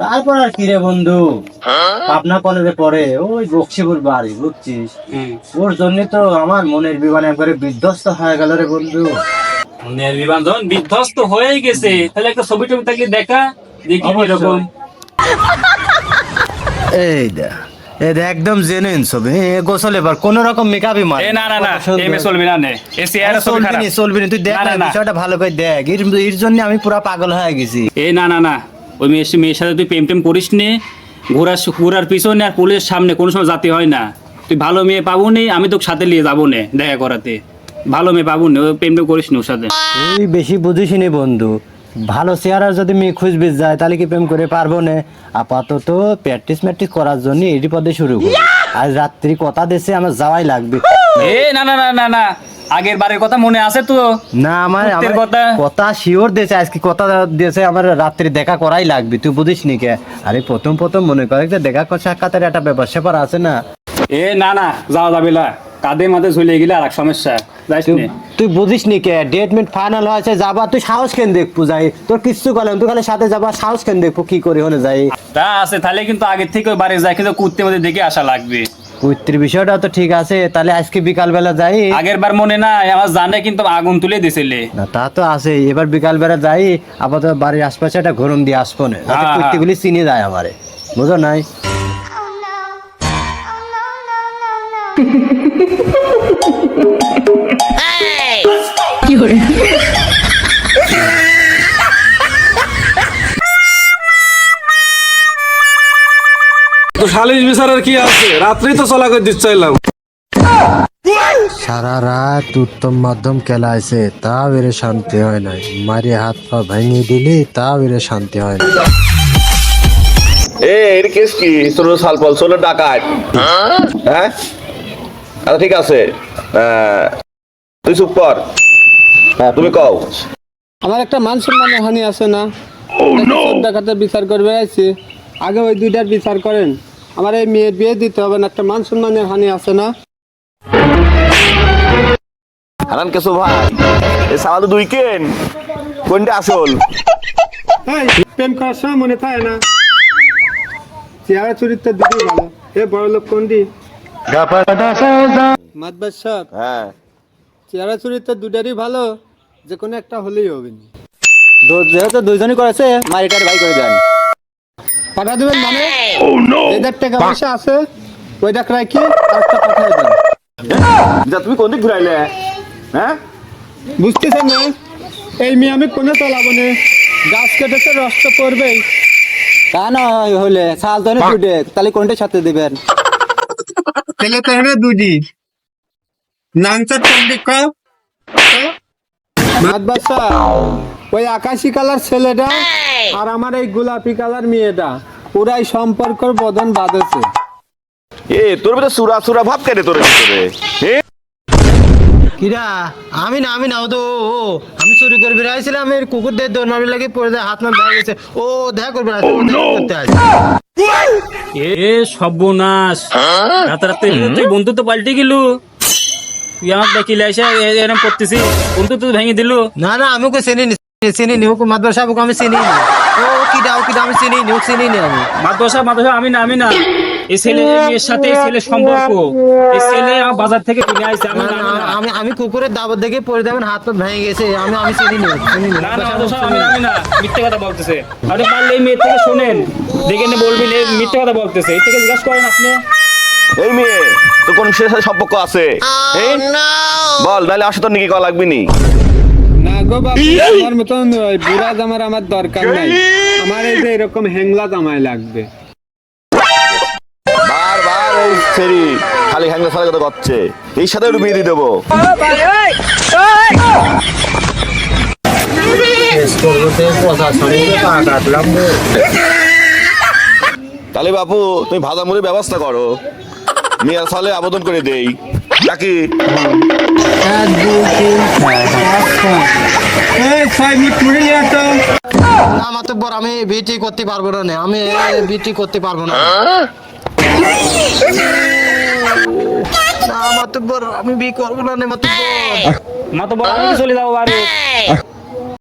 তারপর আর কি রে বন্ধু? পাবনা কলেজে পড়ে ওই বক্সিপুর বাড়ি বুঝছিস? ওর জন্য তো আমার মনের বিমান একবারে বিধ্বস্ত হয়ে গেল রে বন্ধু। মনের বিমান যখন বিধ্বস্ত হয়ে গেছে তাহলে একটা ছবি টবি থাকলে দেখা দেখি। কীরকম এই দা একদম জেনুইন ছবি। এ গোসল এবার কোন রকম মেকআপই মার। এ না না না এমএ চলবে না নে। এ চেহারা ছবি চলবি খারাপ। চলবি নি তুই দেখ না, না না, না। বিষয়টা ভালো করে দেখ। এর এর জন্য আমি পুরা পাগল হয়ে গেছি। এ না না না। ওই মেয়ের মেয়ের সাথে তুই প্রেম টেম করিস নে ঘোরার ঘোরার পিছনে আর পুলিশের সামনে কোনো সময় যাতে হয় না। তুই ভালো মেয়ে পাবো নি আমি তোকে সাথে নিয়ে যাব নে দেখা করাতে। ভালো মেয়ে পাবো নি প্রেম টেম করিস নি ওর সাথে। তুই বেশি বুঝিস নি বন্ধু ভালো চেহারা যদি মেয়ে খুঁজবি যায় তাহলে কি প্রেম করে পারব না? আপাতত প্র্যাকটিস ম্যাকটিস করার জন্য এটি পদে শুরু করি। আজ রাত্রি কথা দেশে আমার যাওয়াই লাগবে। এ না না না না না। আগের বারের কথা মনে আছে তো? না আমার আমার কথা। কথা শিওর দিয়েছে আজকে কথা দিয়েছে আমার রাত্রি দেখা করাই লাগবে তুই বুঝিস নি কে? আরে প্রথম প্রথম মনে করে যে দেখা কর সাক্ষাতের একটা ব্যাপার স্যাপার আছে না। এ না না যাওয়া যাবে না কাঁধে মাঝে ঝুলে গেলে আর এক সমস্যা তুই বুঝিস নি কে? ডেট মিট ফাইনাল হয়েছে যাবা তুই সাহস কেন দেখব যাই? তোর কিচ্ছু করলাম তুই খালি সাথে যাবা সাহস কেন দেখব কি করে হলে যাই? তা আছে তাহলে কিন্তু আগের থেকে বাড়ি যায় কিন্তু কুত্তে মধ্যে দেখে আসা লাগবে। পুত্রের বিষয়টা তো ঠিক আছে তাহলে আজকে বিকাল বেলা যাই। আগের বার মনে নাই আমার জানে কিন্তু আগুন তুলে দিছিলে না তা তো আছে এবার বিকাল বেলা যাই আপাতত বাড়ির আশপাশে একটা গরম দিয়ে আসব না। যাতে হ্যাঁ, চিনে যায় আমারে। বুঝো নাই? তো সালিশ বিচারের কি আছে? রাত্রি তো চলা করে দিতে চাইলাম। সারা রাত উত্তম মাধ্যম খেলাইছে তা বেড়ে শান্তি হয় নাই। মারি হাত পা ভেঙে দিলি তা বেড়ে শান্তি হয় না এ এর কেস কি? ষোলো সাল পল ষোলো ডাকাত। হ্যাঁ? আচ্ছা ঠিক আছে। আহ, তুই চুপ কর। হ্যাঁ তুমি কও। আমার একটা মান সম্মানের হানি আছে না। ডাকাতের বিচার করবে আইছি। আগে ওই দুইটার বিচার করেন। আমার এই মেয়ের বিয়ে দিতে হবে না একটা মান সম্মানের হানি আছে না। হারান ভাই এ সালা দুই কেন? কোনটা আসল? এই প্রেম করার সময় মনে থাকে না। চেহারা চরিত্র ভালো। এ বড় লোক কোনটি? মাতবার সাহেব। হ্যাঁ। চেহারা চরিত্র দুটারই ভালো যে কোনো একটা হলেই হবে। না যেহেতু দুইজনই করেছে মারিটার ভাই করে দেন। পাঠা দেবেন মানে? এদের টাকা পয়সা আছে ওইটা রাখি আরেকটা পাঠাই দেন। যা তুমি কোন দিক ঘুরাইলে? হ্যাঁ? বুঝতেছেন না? এই মেয়ে আমি কোনো চালাবো না গাছ কেটেছে রস তো পড়বেই। তা না হলে সাল তো দুটে তাহলে কোনটা সাথে দিবেন? তাহলে তো হবে দুটি নাংচার চন্ডিক মাদবাসা ওই আকাশি কালার ছেলেটা আর আমার এই গোলাপি কালার মেয়েটা পুরাই সম্পর্কর বদন বাঁধেছে। এ তোর ভিতরে সুরা সুরা ভাব কেটে তোর ভিতরে? কিরা আমি না আমি না ও তো ও, ও আমি চুরি করে বেরিয়েছিলাম আমি কুকুর দিয়ে দৌড় মারবে লাগে পড়ে যায় হাত না ভেঙে গেছে। ও দেখা করবে না করতে আসে এ সর্বনাশ। রাতে রাতে তুই বন্ধু তো পাল্টে গেল? তুই আমার দেখিলে এসে এ- এরম করতেছি বন্ধু তো ভেঙে দিল? না না আমি ওকে চিনি নি। চিনি নি ওকে মাদবার আমি চিনি নি। ও কিডা ও কিডা আমি চিনি নি চিনি নি আমি। মাদ্রাসা মাদ্রাসা আমি না আমি না। এই ছেলে মেয়ের সাথে এই ছেলে সম্পর্ক। এই ছেলে বাজার থেকে কিনে আসছে আমি আমি আমি কুকুরের দাবত দেখে পড়ে যাবেন হাত পা ভেঙে গেছে। আমি আমি চিনি নি চিনি নি না না মাদ্রাসা আমি না, আমি না। মিথ্যে কথা বলতেছে। আপনি পারলে এই মেয়ের থেকে শোনেন। দেখে নে বলবেন এই মিথ্যে কথা বলতেছে। এই থেকে জিজ্ঞাসা করেন আপনি। এই মেয়ে তো কোন ছেলের সাথে সম্পর্ক আছে? এ? বল নাহলে আসে তোর নাকি কল লাগবি না। গো বাবু আমার মতন ওই বুড়া জামার আমার দরকার নাই। আমার এই যে এরকম হ্যাংলা জামাই লাগবে। বারবার এই ছেড়ি খালি হ্যাংলা সালা কথা করছে এই সাথে একটু বিয়ে দিয়ে দেবো। তাহলে বাপু তুমি ভাজা মুড়ির ব্যবস্থা করো। মিয়া সালে আবেদন করে দেই। নাকি? এক দুই তিন চার পাঁচ নিয়ে তো না মাতব্বর আমি বিটি করতে পারব না নে, আমি বিটি করতে পারব না। না মাতব্বর আমি বি করব না নে মাতব্বর মা তো বড় চলে যাব বাড়ি।